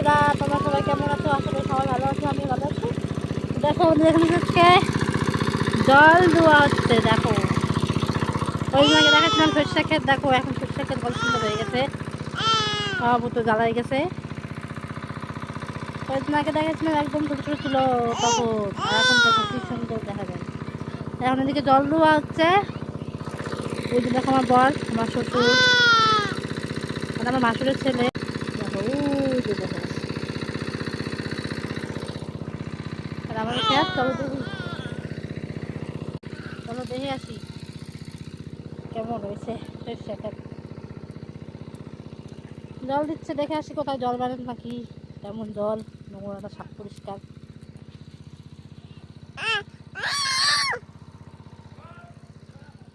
বন্ধুরা সবাই কেমন আছো? আসলে সবাই ভালো আছো আমি ভালো আছি। দেখো এখানে হচ্ছে জল দেওয়া হচ্ছে, দেখো। ওই আগে দেখাচ্ছিলাম সরষা ক্ষেত, দেখো, এখন সরষা ক্ষেত কত সুন্দর হয়ে গেছে। সব তো জ্বালাই গেছে। কয়েকদিন আগে দেখাচ্ছিলাম একদম ছোটো ছোটো ছিল তখন। এখন দেখো কি সুন্দর দেখা যায়। এখন এদিকে জল দেওয়া হচ্ছে। ওই দেখো আমার বর, আমার শ্বশুর। আমার মাসুরের ছেলে। দেখো, ওই দেখো। আর আমাদের খেয়াল চলো দেখি। চলো দেখে আসি। কেমন রয়েছে সরষে ক্ষেত জল দিচ্ছে, দেখে আসি কোথায় জল বাড়েন নাকি। কেমন জল, নোংরাটা সাপ পরিষ্কার।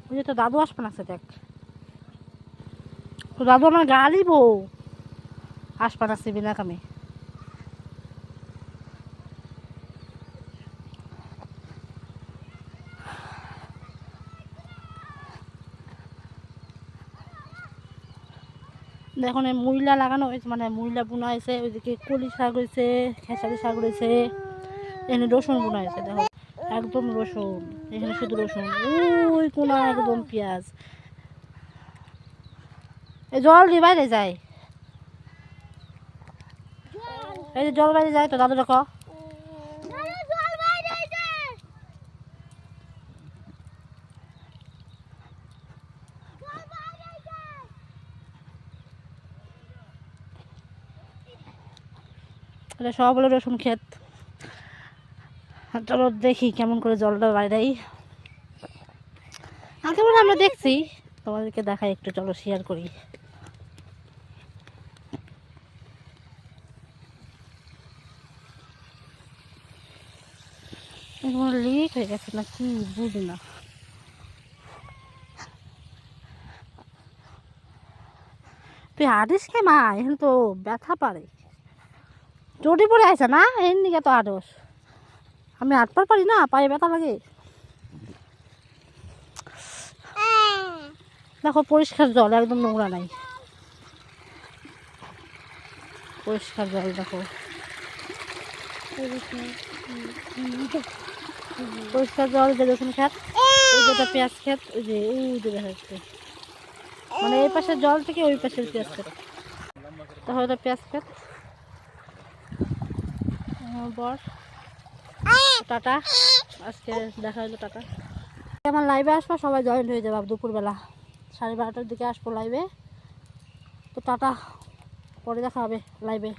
ওই যে তো দাদু আসবে না দেখ তো দাদু আমার গালি বউ আসপান আছে বিনা কামে। দেখুন মূলা লাগানো হয়েছে মানে মহিলা বোনা হয়েছে, ওইদিকে কলি শাক হয়েছে, খেসারি শাক রয়েছে এখানে রসুন বোনা হয়েছে, দেখো। একদম রসুন, এখানে শুধু রসুন। ওই কোনা একদম পেঁয়াজ। এই জল দিয়ে বাইরে যায়। এই যে জল বাইরে যায় তো দাদু দেখো এটা সব হলো রসুন ক্ষেত। চলো দেখি কেমন করে জলটা বাইরে আগে মনে হয় আমরা দেখছি। তোমাদেরকে দেখাই একটু, চলো শেয়ার করি। লিক হয়ে গেছে না কি বুঝি না তুই হারিস কে মা? এখন তো ব্যথা পারে। চটি পরে আছে না? এর দিকে তো আড়স আমি হাঁটবার পারি না, পায়ে ব্যথা লাগে। দেখো, পরিষ্কার জল, একদম নোংরা নাই। পরিষ্কার জল, দেখো। পরিষ্কার জল যে রসুন খেত ওই যেটা পেঁয়াজ খেত ওই যে ওই যে দেখা যাচ্ছে। মানে এই পাশের জল থেকে ওই পাশের পেঁয়াজ খেত তাহলে পেঁয়াজ খেত বর। টাটা। আজকে দেখা হলো টাটা। আমার লাইভে আসব, সবাই জয়েন হয়ে যাবে দুপুরবেলা। সাড়ে বারোটার দিকে আসব লাইভে তো টাটা। পরে দেখা হবে লাইভে